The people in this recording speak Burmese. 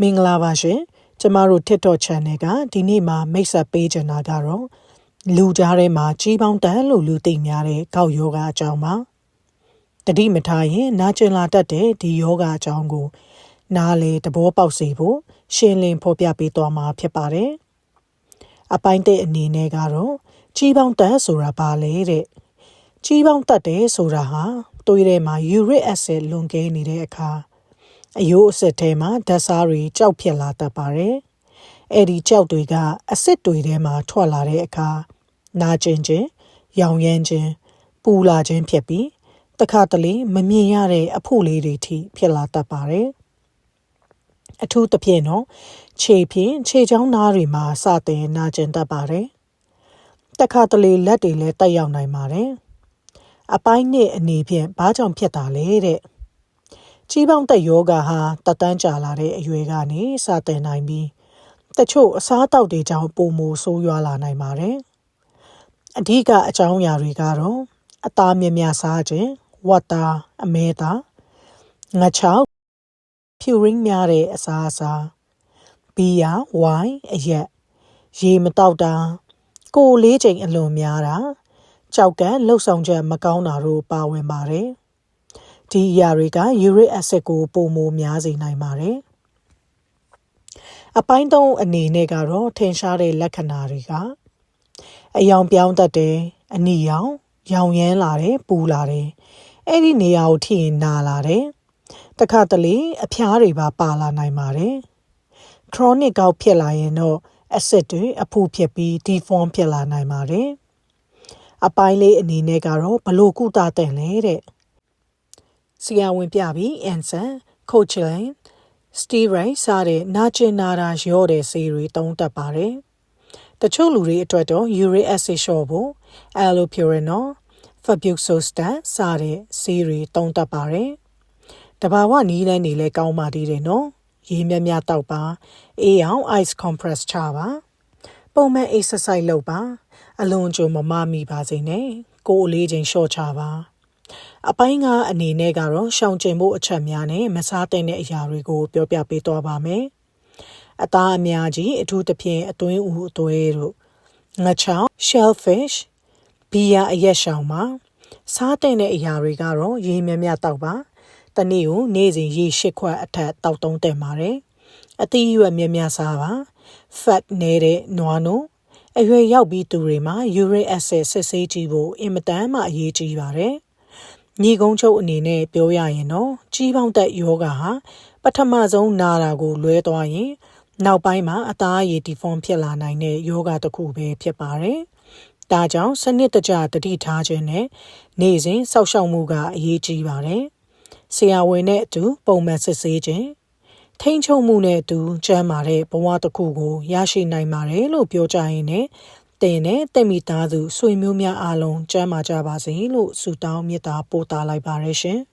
မင်္ဂလာပါရှင်ကျမတို့ TikTok channel ကဒီနေ့မှာမိတ်ဆက်ပေးချင်တာကတော့လူကြားထဲမှာကြီးပေါင်းတန်းလို့လူသိများတဲ့ကောက်ယောဂအကြောင်းပါတတိမထားရင်နာကျင်လာတတ်တဲ့ဒီယောဂအကြောင်းကို နားလေသဘောပေါက်စေဖို့ရှင်းလင်းဖော်ပြပေးသွားမှာဖြစ်ပါတယ်အပိုင်းတဲ့အနေနဲ့ကတော့ကြီးပေါင်းတန်းဆိုတာဘာလဲတဲ့ကြီးပေါင်းတတ်တယ်ဆိုတာဟာသွေးထဲမှာ uric acid လွန်ကဲနေတဲ့အခါ အယိုးအစစ်ထဲမှာဓာတ်စားတွေကြောက်ဖြစ်လာတတ်ပါတယ်။အဲ့ဒီကြောက်တွေကအစစ်တွေထဲမှာထွက်လာတဲ့အခါနာကျင်ခြင်း၊ရောင်ရမ်းခြင်း၊ပူလာခြင်းဖြစ်ပြီးတခါတလေမမြင်ရတဲ့အဖို့လေးတွေထိဖြစ်လာတတ်ပါတယ်။အထူးသဖြင့်တော့ခြေဖြင့်ခြေချောင်းနားတွေမှာစတင်နာကျင်တတ်ပါတယ်။တခါတလေလက်တွေလည်းတက်ရောက်နိုင်ပါတယ်။အပိုင်းနှစ်အနေဖြင့်ဘာကြောင့်ဖြစ်တာလဲတဲ့။ ကြီးပေါင်းသက်ယောဂဟာတတန်းကြာလာတဲ့အရွယ်ကနေစတင်နိုင်ပြီးတချို့အစားအသောက်တွေကြောင့်ပုံမဆိုးရွားလာနိုင်ပါတယ်။အဓိကအကြောင်းအရာတွေကတော့အသားမြများစားခြင်း၊ဝတ်သားအမဲသားငါချောက်ဖြူရင်းများတဲ့အစားအစာဘီယာဝိုင်းအရက်ရေမတောက်တာကိုလေးချိန်အလွန်များတာကြောက်ကလှုပ်ဆောင်ချက်မကောင်းတာတို့ပါဝင်ပါတယ်။ ဒီအရာတွေက uric acid ကိုပုံမိုများစေနိုင်ပါတယ်အပိုင်းသုံးအနေနဲ့ကတော့ထင်ရှားတဲ့လက္ခဏာတွေကအယောင်ပြောင်းတတ်တယ်အနီရောင်ရောင်ရမ်းလာတယ်ပူလာတယ်အဲ့ဒီနေရာကိုထိရင်နာလာတယ်တခါတလေအဖျားတွေပါပါလာနိုင်ပါတယ် chronic ကောက်ဖြစ်လာရင်တော့ acid တွေအဖူဖြစ်ပြီး deform ဖြစ်လာနိုင်ပါတယ်အပိုင်းလေးအနေနဲ့ကတော့ဘလို့ကုသတဲ့လဲတဲ့ ဆရာဝန်ပြပြီးအန်ဆန်ကိုချလန်စတီရိုင်စားတဲ့နာကျင်နာတာရော့တဲ့ဆေးတွေတုံးတက်ပါတယ်။တချို့လူတွေအတွက်တော့ uric acid လျှော့ဖို့ allopurinol, febuxostat စားတဲ့ဆေးတွေတုံးတက်ပါတယ်။တဘာဝနီးလန်းနေလဲကောင်းပါသေးတယ်နော်။ရေမြမြတောက်ပါ။အေးအောင် ice compress ချပါ။ပုံမှန် exercise လုပ်ပါ။အလွန်ကြုံမမမိပါစေနဲ့။ကိုယ်အလေးချိန်လျှော့ချပါ။ အပိုင်းကအနေနဲ့ကတော့ရှောင်ကျဉ်ဖို့အချက်များနဲ့မစားတဲ့အရာတွေကိုပြောပြပေးသွားပါမယ်။အသားအများကြီးအထူးသဖြင့်အတွင်းဦးအသွေးတို့ငချောင်း shellfish ဘီယာအရက်ရှောင်ပါစားတဲ့အရာတွေကတော့ရေမြမြတောက်ပါတနေ့ကိုနေ့စဉ်ရေရှစ်ခွက်အထက်တောက်တုံးတက်ပါတယ်အသီးရွက်မြမြစားပါ fat နေတဲ့နွားနို့အရွယ်ရောက်ပြီးသူတွေမှာ uric acid စစ်ဆေးကြည့်ဖို့အင်မတန်မှအရေးကြီးပါတယ်။ ညီကုန်းချုပ်အနေနဲ့ပြောရရင်တော့ကြီးပေါင်းသက်ယောဂဟာပထမဆုံးနာတာကိုလွဲသွားရင် နောက်ပိုင်းမှာအသားအရည်ဒီဖော်ဖြစ်လာနိုင်တဲ့ယောဂတစ်ခုပဲဖြစ်ပါတယ်။ဒါကြောင့်စနစ်တကျတတိထားခြင်းနဲ့နေ့စဉ်စောင့်ရှောက်မှုကအရေးကြီးပါတယ်။ဆရာဝန်နဲ့အတူပုံမှန်စစ်ဆေးခြင်းထိန်းချုပ်မှုနဲ့အတူကျန်းမာတဲ့ဘဝတစ်ခုကိုရရှိနိုင်ပါတယ်လို့ပြောကြရင်လည်း တင်နဲ့တက်မိသားစုဆွေမျိုးများအားလုံးကျမ်းမာကြပါစေလို့ဆုတောင်းမေတ္တာပို့သလိုက်ပါရရှင်။